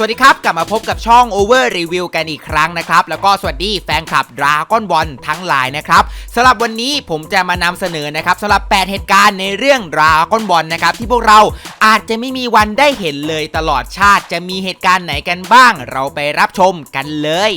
สวัสดีครับ กลับมาพบกับช่อง Over Review กันอีกครั้งนะครับ แล้วก็สวัสดีแฟนคลับดราก้อนบอลทั้งหลายนะครับสำหรับวันนี้ผมจะมานำเสนอนะครับสำหรับ 8 เหตุการณ์ในเรื่องดราก้อนบอลนะครับ ที่พวกเราอาจจะไม่มีวันได้เห็นเลยตลอดชาติจะมีเหตุการณ์ไหนกันบ้าง เราไปรับชมกันเลย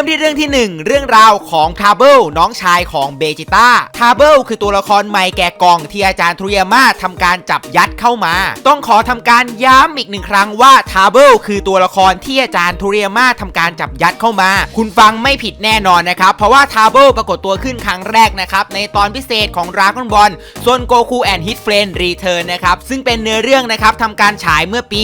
ริ่มที่เรื่องที่ 1 เรื่องราวของทาเบิลน้องชายของเบจิต้าทาเบิลคือตัวละครใหม่แก่กองที่อาจารย์ทรุยาม่าทำการจับยัดเข้ามา ต้องขอทำการย้ำอีกหนึ่งครั้งว่าทาเบิลคือตัวละครที่อาจารย์ทรุยาม่าทำการจับยัดเข้ามา คุณฟังไม่ผิดแน่นอนนะครับ เพราะว่าทาเบิลปรากฏตัวขึ้นครั้งแรกนะครับ ในตอนพิเศษของราก้อนบอลโซนโกคูแอนด์ฮิตเฟรนด์รีเทิร์นนะครับ ซึ่งเป็นเนื้อเรื่องนะครับทำการฉายเมื่อปี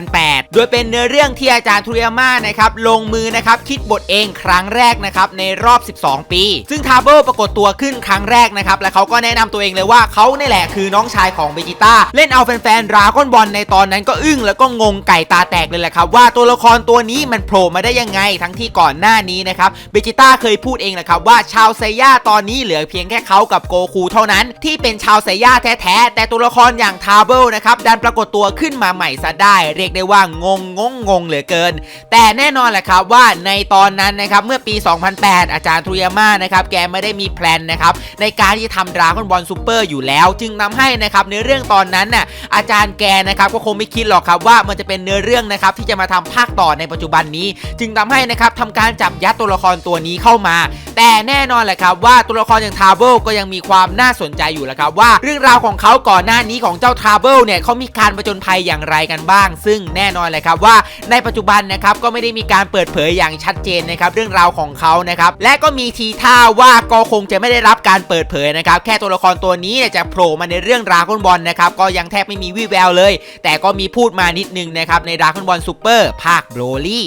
2008 โดยเป็นเนื้อเรื่องที่อาจารย์ทรุยาม่านะครับลงมือนะครับคิดบทเองครั้งแรกนะครับในรอบ 12 ปี ซึ่งทาเบิลปรากฏตัวขึ้นครั้งแรกนะครับและเขาก็แนะนำตัวเองเลยว่าเขาเนี่ยแหละคือน้องชายของเบจิต้าเล่นเอาแฟนๆดราก้อนบอลในตอนนั้นก็อึ้งแล้วก็งงไก่ตาแตกเลยแหละครับว่าตัวละครตัวนี้มันโผล่มาได้ยังไงทั้งที่ก่อนหน้านี้นะครับเบจิต้าเคยพูดเองแหละครับว่าชาวไซย่าตอนนี้เหลือเพียงแค่เขากับโกคูเท่านั้น ที่เป็นชาวไซย่าแท้ๆแต่ตัวละครอย่างทาเบิลนะครับดันปรากฏตัวขึ้นมาใหม่ซะได้ เรียกได้ว่างงงงงเหลือเกิน แต่แน่นอนแหละครับว่าในตอนนั้นนะครับเมื่อปี 2008 อาจารย์ทรุยาม่านะครับแกไม่ได้มีแพลนนะครับในการที่ทำดราก้อนบอลซูเปอร์อยู่แล้ว จึงทำให้นะครับในเรื่องตอนนั้นน่ะอาจารย์แกนะครับก็คงไม่คิดหรอกครับว่ามันจะเป็นเนื้อเรื่องนะครับที่จะมาทำภาคต่อในปัจจุบันนี้ จึงทำให้นะครับทำการจับยัดตัวละครตัวนี้เข้ามา แต่แน่นอนแหละครับว่าตัวละครอย่างทาเบิลก็ยังมีความน่าสนใจอยู่แหละครับว่าเรื่องราวของเขาก่อนหน้านี้ของเจ้าทาเบิลเนี่ยเขามีการประจนภัยอย่างไรกันบ้าง ซึ่งแน่นอนเลยครับว่าในปัจจุบันนะครับก็ไม่ได้มีการเปิดเผยอย่างชัดเจนนะครับเรื่องราวของเขานะครับและก็มีทีท่าว่าก็คงจะไม่ได้รับการเปิดเผยนะครับแค่ตัวละครตัวนี้เนี่ยจะโผล่มาในเรื่องดราก้อนบอลนะครับก็ยังแทบไม่มีวี่แววเลย แต่ก็มีพูดมานิดนึงนะครับในดราก้อนบอลซูเปอร์ภาคโบรลี่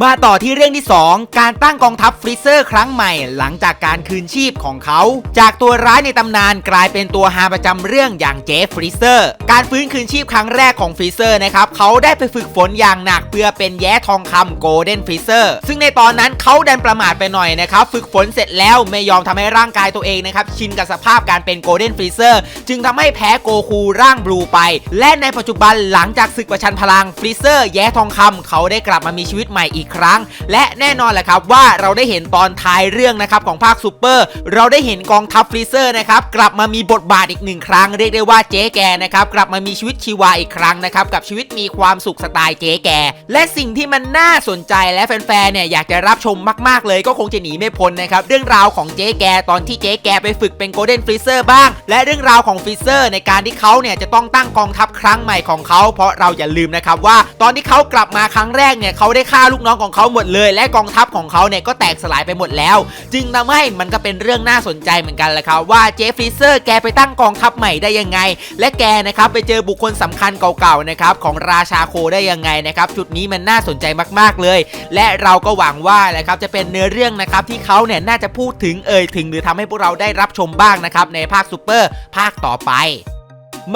มาต่อที่เรื่องที่ 2 การตั้งกองทัพฟรีเซอร์ครั้งใหม่ หลังจากการคืนชีพของเขา จากตัวร้ายในตำนานกลายเป็นตัวฮาประจำเรื่องอย่างเจฟฟรีเซอร์การฟื้นคืนชีพครั้งแรกของฟรีเซอร์นะครับเขาได้ไปฝึกฝนอย่างหนักเพื่อเป็นแย้ทองคำโกลเด้นฟรีเซอร์ซึ่งในตอนนั้นเขาดันประมาทไปหน่อยนะครับฝึกฝนเสร็จแล้วไม่ยอมทำให้ร่างกายตัวเองนะครับชินกับสภาพการเป็นโกลเด้นฟรีเซอร์จึงทำให้แพ้โกคูร่างบลูไป และในปัจจุบันหลังจากศึกประชันพลังฟรีเซอร์แย้ทองคำเขาได้กลับมามีชีวิตใหม่อีกครั้ง และแน่นอนแหละครับว่าเราได้เห็นตอนท้ายเรื่องนะครับของภาคซูเปอร์เราได้เห็นกองทัพฟรีเซอร์นะครับกลับมามีบทบาทอีกหนึ่งครั้งเรียกได้ว่าเจ๊แกนะครับกลับมามีชีวิตชีวาอีกครั้งนะครับกับชีวิตมีความสุขสไตล์เจ๊แก และสิ่งที่มันน่าสนใจและแฟนๆเนี่ยอยากจะรับชมมากๆเลยก็คงจะหนีไม่พ้นนะครับเรื่องราวของเจ๊แกตอนที่เจ๊แกไปฝึกเป็นโกลเด้นฟรีเซอร์บ้าง และเรื่องราวของฟรีเซอร์ในการที่เขาเนี่ยจะต้องตั้งกองทัพครั้งใหม่ของเขาเพราะเราอย่าลืมนะครับว่าตอนที่เขากลับมาครั้งแรกเนี่ยเขาได้ฆ่าลูกน้ององของเขาหมดเลย และกองทัพของเขาเนี่ยก็แตกสลายไปหมดแล้ว จึงทำให้มันก็เป็นเรื่องน่าสนใจเหมือนกันแหละครับว่าเจฟฟรีเซอร์แกไปตั้งกองทัพใหม่ได้ยังไง และแกนะครับไปเจอบุคคลสำคัญเก่าๆนะครับของราชาโคได้ยังไงนะครับจุดนี้มันน่าสนใจมากๆเลย และเราก็หวังว่าแหละครับจะเป็นเนื้อเรื่องนะครับที่เขาเนี่ยน่าจะพูดถึงเอ่ยถึง หรือทำให้พวกเราได้รับชมบ้างนะครับในภาคซูเปอร์ภาคต่อไป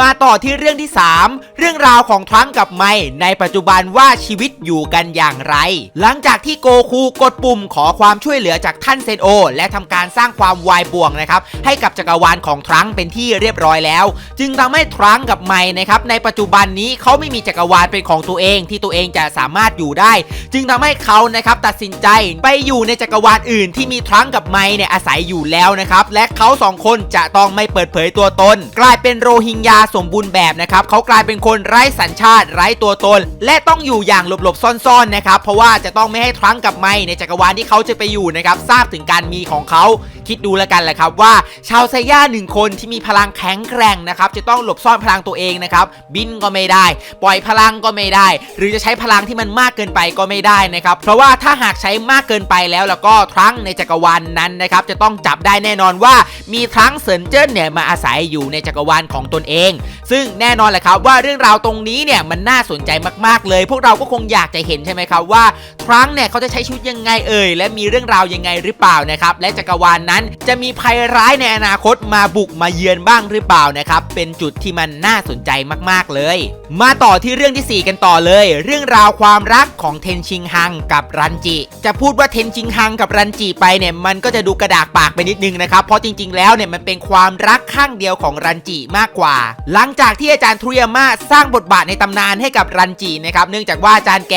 มาต่อที่เรื่องที่ 3 เรื่องราวของทรังกับไมในปัจจุบันว่าชีวิตอยู่กันอย่างไร หลังจากที่โกคูกดปุ่มขอความช่วยเหลือจากท่านเซนโอ และทำการสร้างความวายป่วงนะครับให้กับจักรวาลของทรังเป็นที่เรียบร้อยแล้ว จึงทำให้ทรังกับไมนะครับในปัจจุบันนี้เขาไม่มีจักรวาลเป็นของตัวเองที่ตัวเองจะสามารถอยู่ได้ จึงทำให้เขานะครับตัดสินใจไปอยู่ในจักรวาลอื่น ที่มีทรังก์กับไมเนี่ยอาศัยอยู่แล้วนะครับและเขาสองคนจะต้องไม่เปิดเผยตัวตน กลายเป็นโรฮิงญาสมบูรณ์แบบนะครับเขากลายเป็นคนไร้สัญชาติไร้ตัวตน และต้องอยู่อย่างหลบๆซ่อนๆนะครับเพราะว่าจะต้องไม่ให้ทรังกับไมในจักรวาลที่เขาจะไปอยู่นะครับทราบถึงการมีของเขาคิดดูแล้วกันแหละครับว่า ชาวไซย่าหนึ่งคนที่มีพลังแข็งแกร่งนะครับจะต้องหลบซ่อนพลังตัวเองนะครับบินก็ไม่ได้ ปล่อยพลังก็ไม่ได้ หรือจะใช้พลังที่มันมากเกินไปก็ไม่ได้นะครับเพราะว่าถ้าหากใช้มากเกินไปแล้วแล้วก็ทรังในจักรวาลนั้นนะครับจะต้องจับได้แน่นอนว่า มีทรังเซินเจิ้นเนี่ยมาอาศัยอยู่ในจักรวาลของตนเองซึ่งแน่นอนแหละครับว่าเรื่องราวตรงนี้เนี่ยมันน่าสนใจมากๆเลย พวกเราก็คงอยากจะเห็นใช่ไหมครับว่า ครั้งเนี่ยเขาจะใช้ชีวิตยังไงเอ่ยและมีเรื่องราวยังไงหรือเปล่านะครับและจักรวาลนนั้นจะมีภัยร้ายในอนาคตมาบุกมาเยือนบ้างหรือเปล่านะครับเป็นจุดที่มันน่าสนใจมากๆเลย มาต่อที่เรื่องที่ 4 กันต่อเลย เรื่องราวความรักของเทนชิงฮังกับรันจิ จะพูดว่าเทนชิงฮังกับรันจิไปเนี่ยมันก็จะดูกระดากปากไปนิดนึงนะครับเพราะจริง ๆ แล้วเนี่ยมันเป็นความรักข้างเดียวของรันจิมากกว่า หลังจากที่อาจารย์ทรุยาม่าสร้างบทบาทในตำนานให้กับรันจินะครับเนื่องจากว่าอาจารย์แก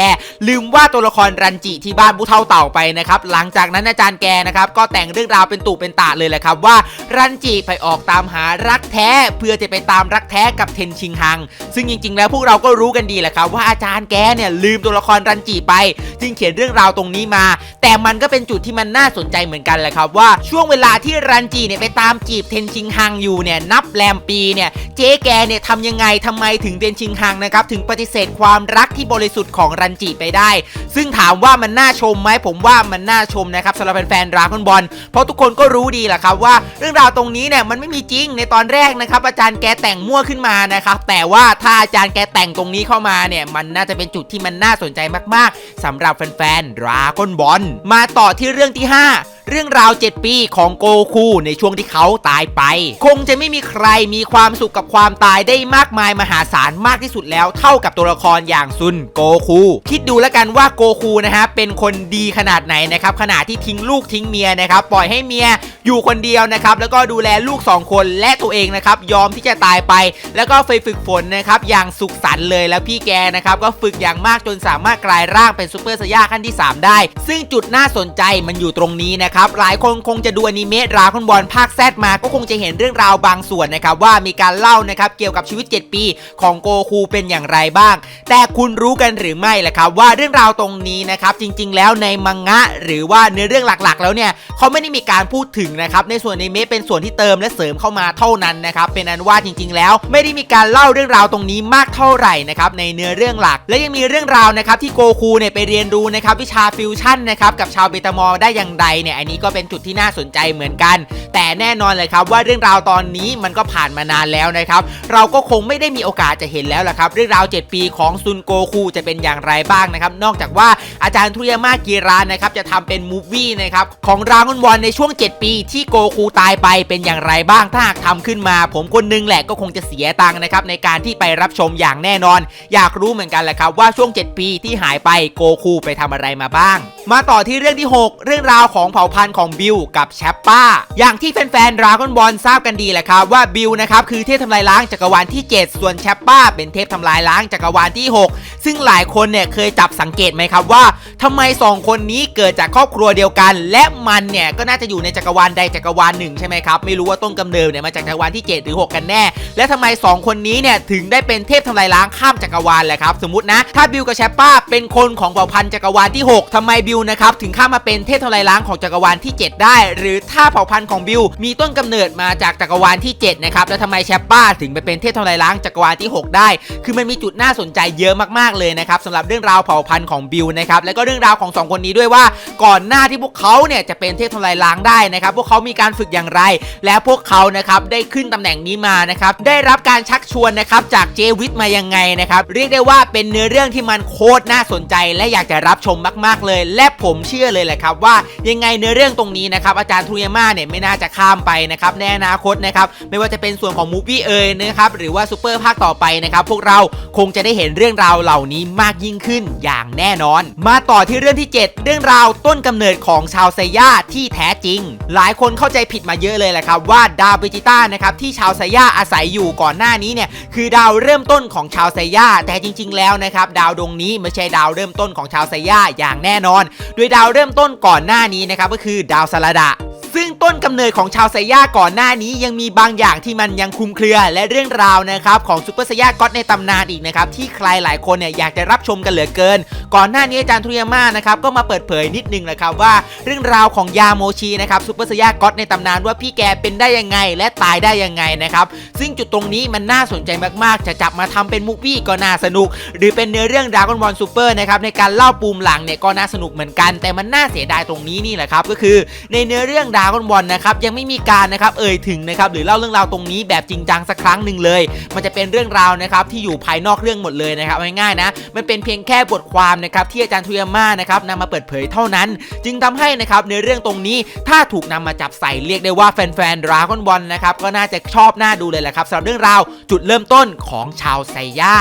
ลืมว่าตัวละครรันจิที่บ้านผู้เฒ่าเต่าไปนะครับหลังจากนั้นอาจารย์แกนะครับก็แต่งเรื่องราวเป็นตู่เป็นตาเลยแหละครับว่ารันจิไปออกตามหารักแท้เพื่อจะไปตามรักแท้กับเทนชิงฮัง ซึ่งจริง ๆ แล้วพวกเราก็รู้กันดีแหละครับว่าอาจารย์แกเนี่ยลืมตัวละครรันจิไป จึงเขียนเรื่องราวตรงนี้มา แต่มันก็เป็นจุดที่มันน่าสนใจเหมือนกันแหละครับว่าช่วงเวลาที่รันจิเนี่ยไปตามจีบเทนชิงฮังอยู่เนี่ยนับแรมปีเนี่ยเจ๊แกเนี่ยทำยังไงทำไมถึงเทนชิงฮังนะครับถึงปฏิเสธความรักที่บริสุทธิ์ของรันจิไปได้ ซึ่งถามามว่ามันน่าชมไหมผมว่ามันน่าชมนะครับสำหรับแฟนๆดราก้อนบอลเพราะทุกคนก็รู้ดีแหละครับว่าเรื่องราวตรงนี้เนี่ยมันไม่มีจริงในตอนแรกนะครับ อาจารย์แกแต่งมั่วขึ้นมานะครับแต่ว่าถ้าอาจารย์แกแต่งตรงนี้เข้ามาเนี่ยมันน่าจะเป็นจุดที่มันน่าสนใจมากๆสำหรับแฟนๆดราก้อนบอลมาต่อที่เรื่องที่ 5 เรื่องราว 7 ปีของโกคูในช่วงที่เขาตายไป คงจะไม่มีใครมีความสุขกับความตายได้มากมายมหาศาลมากที่สุดแล้ว เท่ากับตัวละครอย่างซุนโกคูคิดดูแล้วกันว่าโกคูนะฮะเป็นคนดีขนาดไหนนะครับขณะที่ทิ้งลูกทิ้งเมียนะครับปล่อยให้เมีย อยู่คนเดียวนะครับแล้วก็ดูแลลูก 2 คนและตัวเองนะครับยอมที่จะตายไป แล้วก็ไปฝึกฝนนะครับอย่างสุขสันต์เลยแล้วพี่แกนะครับก็ฝึกอย่างมากจนสามารถกลายร่างเป็นซูเปอร์สยาขั้นที่ 3 ได้ ซึ่งจุดน่าสนใจมันอยู่ตรงนี้นะครับหลายคนคงจะดูอนิเมะราก้อนบอลภาคแซดมาก็คงจะเห็นเรื่องราวบางส่วนนะครับว่ามีการเล่านะครับเกี่ยวกับชีวิต 7 ปีของโกคูเป็นอย่างไรบ้าง แต่คุณรู้กันหรือไม่ล่ะครับว่าเรื่องราวตรงนี้นะครับจริง ๆ แล้วในมังงะ หรือว่าเนื้อเรื่องหลักๆ แล้วเนี่ยเขาไม่ได้มีการพูดถึงนะครับในส่วนในเมเป็นส่วนที่เติมและเสริมเข้ามาเท่านั้นนะครับเป็นอันว่าจริง ๆ แล้ว ไม่ได้มีการเล่าเรื่องราวตรงนี้มากเท่าไหร่นะครับในเนื้อเรื่องหลัก และยังมีเรื่องราวนะครับที่โกคูเนี่ยไปเรียนรู้นะครับวิชาฟิวชั่นนะครับกับชาวเบตามอลได้อย่างไรเนี่ยอันนี้ก็เป็นจุดที่น่าสนใจเหมือนกัน แต่แน่นอนเลยครับว่าเรื่องราวตอนนี้มันก็ผ่านมานานแล้วนะครับเราก็คงไม่ได้มีโอกาสจะเห็นแล้วล่ะครับเรื่องราว 7 ปีของซุนโกคูจะเป็นอย่างไรบ้างนะครับนอกจากว่าอาจารย์ทุยามากิรานะครับจะทำเป็นมูฟวี่นะครับของรางอนบอลในช่วง 7 ปีที่โกคูตายไปเป็นอย่างไรบ้างถ้าหากทำขึ้นมา ผมคนนึงแหละก็คงจะเสียตังค์นะครับในการที่ไปรับชมอย่างแน่นอน อยากรู้เหมือนกันแหละครับว่าช่วง 7 ปีที่หายไปโกคูไปทำอะไรมาบ้าง มาต่อที่เรื่องที่ 6 เรื่องราวของเผ่าพันธุ์ของบิลกับแชปป้า อย่างที่แฟนๆดราก้อนบอลทราบกันดีแหละครับว่าบิลนะครับคือเทพทำลายล้างจักรวาลที่ 7 ส่วนแชปป้า เป็นเทพทำลายล้างจักรวาลที่ 6 ซึ่งหลายคนเนี่ยเคยจับสังเกตไหมครับว่าทำไม 2 คนนี้เกิดจากครอบครัวเดียวกัน และมันเนี่ยก็น่าจะอยู่ในจักรวาลใดจักรวาลหนึ่งใช่ไหมครับไม่รู้ว่าต้นกำเนิดเนี่ยมาจากจักรวาลที่ 7 หรือ 6 กันแน่ และทำไม 2 คนนี้เนี่ยถึงได้เป็นเทพทำลายล้างข้ามจักรวาลแหละครับสมมตินะถ้าบิลกับแชปป้าเป็นคนของเผ่าพันธุ์จักรวาลที่ 6ทำไมบิลนะครับถึงข้ามาเป็นเทพทลายล้างของจักรวาลที่ 7 ได้ หรือถ้าเผ่าพันธุ์ของบิลมีต้นกำเนิดมาจากจักรวาลที่7นะครับแล้วทำไมแชปป้าถึงไปเป็นเทพทลายล้างจักรวาลที่ 6 ได้ คือมันมีจุดน่าสนใจเยอะมากๆเลยนะครับสำหรับเรื่องราวเผ่าพันธุ์ของบิลนะครับแล้วก็เรื่องราวของสองคนนี้ด้วยว่า ก่อนหน้าที่พวกเขาเนี่ยจะเป็นเทพทลายล้างได้นะครับพวกเขามีการฝึกอย่างไร และพวกเขานะครับได้ขึ้นตำแหน่งนี้มานะครับได้รับการชักชวนนะครับจากเจวิทมายังไงนะครับเรียกได้ว่าเป็นเนื้อเรื่องที่มันโคตรน่าสนใจ และอยากจะรับชมมาก ๆเลยและผมเชื่อเลยแหละครับว่ายังไงเนื้อเรื่องตรงนี้นะครับอาจารย์ทุยาม่าเนี่ยไม่น่าจะข้ามไปนะครับในอนาคตนะครับไม่ว่าจะเป็นส่วนของมูฟวี่เอ่ยนะครับหรือว่าซูเปอร์ภาคต่อไปนะครับพวกเราคงจะได้เห็นเรื่องราวเหล่านี้มากยิ่งขึ้นอย่างแน่นอน มาต่อที่เรื่องที่ 7 เรื่องราวต้นกำเนิดของชาวไซย่าที่แท้จริง หลายคนเข้าใจผิดมาเยอะเลยแหละครับว่าดาวเบจิต้านะครับที่ชาวไซย่าอาศัยอยู่ก่อนหน้านี้เนี่ยคือดาวเริ่มต้นของชาวไซย่าแต่จริง ๆ แล้วนะครับดาวดวงนี้ไม่ใช่ดาวเริ่มต้นของชาวไซย่าอย่างแน่นอนโดยดาวเริ่มต้นก่อนหน้านี้นะครับก็คือดาวสลาดะ ซึ่งต้นกำเนิดของชาวไซย่าก่อนหน้านี้ยังมีบางอย่างที่มันยังคุมเครือและเรื่องราวนะครับของซูเปอร์ไซย่าก็อตในตำนานอีกนะครับที่ใครหลายคนเนี่ยอยากจะรับชมกันเหลือเกิน ก่อนหน้านี้อาจารย์ทุยาม่านะครับก็มาเปิดเผยนิดนึงแหละครับว่าเรื่องราวของยาโมชินะครับซูเปอร์ไซย่าก็อตในตำนานว่าพี่แกเป็นได้ยังไง และตายได้ยังไงนะครับซึ่งจุดตรงนี้มันน่าสนใจมากๆ จะจับมาทำเป็นมูฟวี่ก็น่าสนุก หรือเป็นเนื้อเรื่องดราก้อนบอลซูเปอร์นะครับในการเล่าปูมหลังเนี่ยก็น่าสนุกเหมือนกัน แต่มันน่าเสียดายตรงนี้นี่แหละครับก็คือในเนื้อเรื่องดาก้อนบอลนะครับยังไม่มีการนะครับเอ่ยถึงนะครับหรือเล่าเรื่องราวตรงนี้แบบจริงจังสักครั้งหนึ่งเลย มันจะเป็นเรื่องราวนะครับที่อยู่ภายนอกเรื่องหมดเลยนะครับง่ายๆนะมันเป็นเพียงแค่บทความนะครับที่อาจารย์ทุยาม่านะครับนำมาเปิดเผยเท่านั้น จึงทำให้นะครับในเรื่องตรงนี้ถ้าถูกนำมาจับใส่เรียกได้ว่าแฟนๆดราก้อนบอลนะครับก็น่าจะชอบหน่าดูเลยแหละครับสำหรับเรื่องราวจุดเริ่มต้นของชาวไซย่า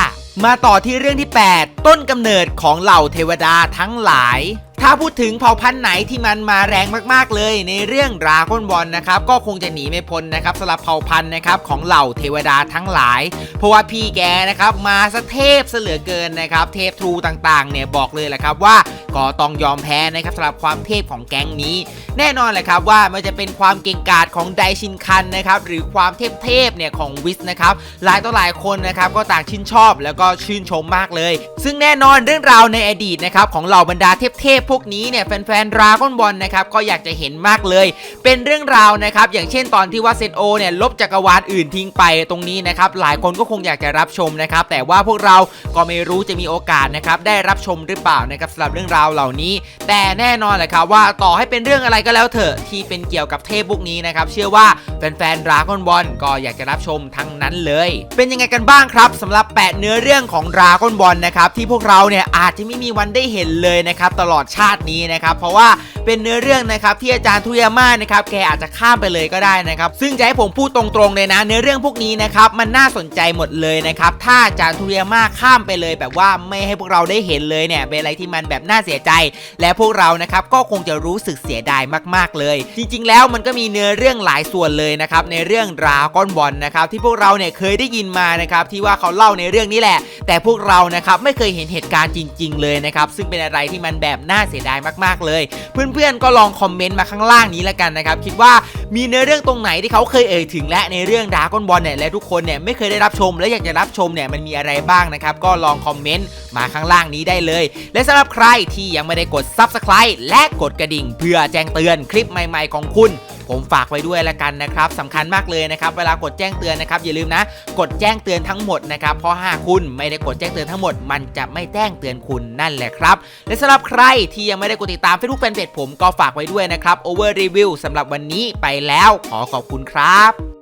มาต่อที่เรื่องที่ 8 ต้นกำเนิดของเหล่าเทวดาทั้งหลาย ถ้าพูดถึงเผ่าพันธุ์ไหนที่มันมาแรงมากๆเลย ในเรื่องดราก้อนบอลนะครับก็คงจะหนีไม่พ้นนะครับสำหรับเผ่าพันธุ์นะครับของเหล่าเทวดาทั้งหลาย เพราะว่าพี่แกนะครับมาสเทพเสลือเกินนะครับเทพทรูต่างๆเนี่ยบอกเลยแหละครับว่าก็ต้องยอมแพ้นะครับสำหรับความเทพของแก๊งนี้ แน่นอนแหละครับว่ามันจะเป็นความเก่งกาจของไดชินคันนะครับหรือความเทพเทพๆเนี่ยของวิสนะครับหลายต่อหลายคนนะครับก็ต่างชื่นชอบแล้วก็ชื่นชมมากเลย ซึ่งแน่นอนเรื่องราวในอดีตนะครับของเหล่าบรรดาเทพเทพๆพวกนี้เนี่ยแฟนๆดราก้อนบอลนะครับก็อยากจะเห็นมากเลย เป็นเรื่องราวนะครับอย่างเช่นตอนที่ว่าเซนโอเนี่ยลบจักรวาลอื่นทิ้งไปตรงนี้นะครับหลายคนก็คงอยากจะรับชมนะครับแต่ว่าพวกเราก็ไม่รู้จะมีโอกาสนะครับได้รับชมหรือเปล่านะครับสำหรับเรื่องราวเหล่านี้ แต่แน่นอนแหละครับว่าต่อให้เป็นเรื่องอะไรก็แล้วเถอะที่เป็นเกี่ยวกับเทพพวกนี้นะครับเชื่อว่าแฟนๆดราก้อนบอลก็อยากจะรับชมทั้งนั้นเลย เป็นยังไงกันบ้างครับสำหรับ8เนื้อเรื่องของดราก้อนบอลนะครับที่พวกเราเนี่ยอาจจะไม่มีวันได้เห็นเลยนะครับตลอดชาตินี้นะครับ เพราะว่า เป็นเนื้อเรื่องนะครับที่อาจารย์ทุยาม่านะครับแกอาจจะข้ามไปเลยก็ได้นะครับซึ่งจะให้ผมพูดตรงๆเลยนะ เนื้อเรื่องพวกนี้นะครับมันน่าสนใจหมดเลยนะครับถ้าอาจารย์ทุยาม่าข้ามไปเลย แบบว่าไม่ให้พวกเราได้เห็นเลยเนี่ยเป็นอะไรที่มันแบบน่าเสียใจ และพวกเรานะครับก็คงจะรู้สึกเสียดายมากๆเลย จริง ๆ แล้วมันก็มีเนื้อเรื่องหลายส่วนเลยนะครับในเรื่องดราก้อนบอลนะครับที่พวกเราเนี่ยเคยได้ยินมานะครับที่ว่าเขาเล่าในเรื่องนี้แหละ แต่พวกเรานะครับไม่เคยเห็นเหตุการณ์จริง ๆ เลยนะครับซึ่งเป็นอะไรที่มันแบบน่าเสียดายมากๆเลย เพื่อนๆก็ลองคอมเมนต์มาข้างล่างนี้แล้วกันนะครับคิดว่ามีเนื้อเรื่องตรงไหนที่เขาเคยเอ่ยถึงและในเรื่องดราก้อนบอลเนี่ยและทุกคนเนี่ยไม่เคยได้รับชม และอยากจะรับชมเนี่ยมันมีอะไรบ้างนะครับก็ลองคอมเมนต์มาข้างล่างนี้ได้เลย และสำหรับใครที่ยังไม่ได้กด Subscribe และกดกระดิ่ง เพื่อแจ้งเตือนคลิปใหม่ ๆ ของคุณ ผมฝากไว้ด้วยละกันนะครับสำคัญมากเลยนะครับเวลากดแจ้งเตือนนะครับอย่าลืมนะ กดแจ้งเตือนทั้งหมดนะครับเพราะหากคุณไม่ได้กดแจ้งเตือนทั้งหมด มันจะไม่แจ้งเตือนคุณนั่นแหละครับ และสำหรับใครที่ยังไม่ได้กดติดตาม Facebook Fanpage ผมก็ฝากไว้ด้วยนะครับ Over Review สำหรับวันนี้ไปแล้วขอขอบคุณครับ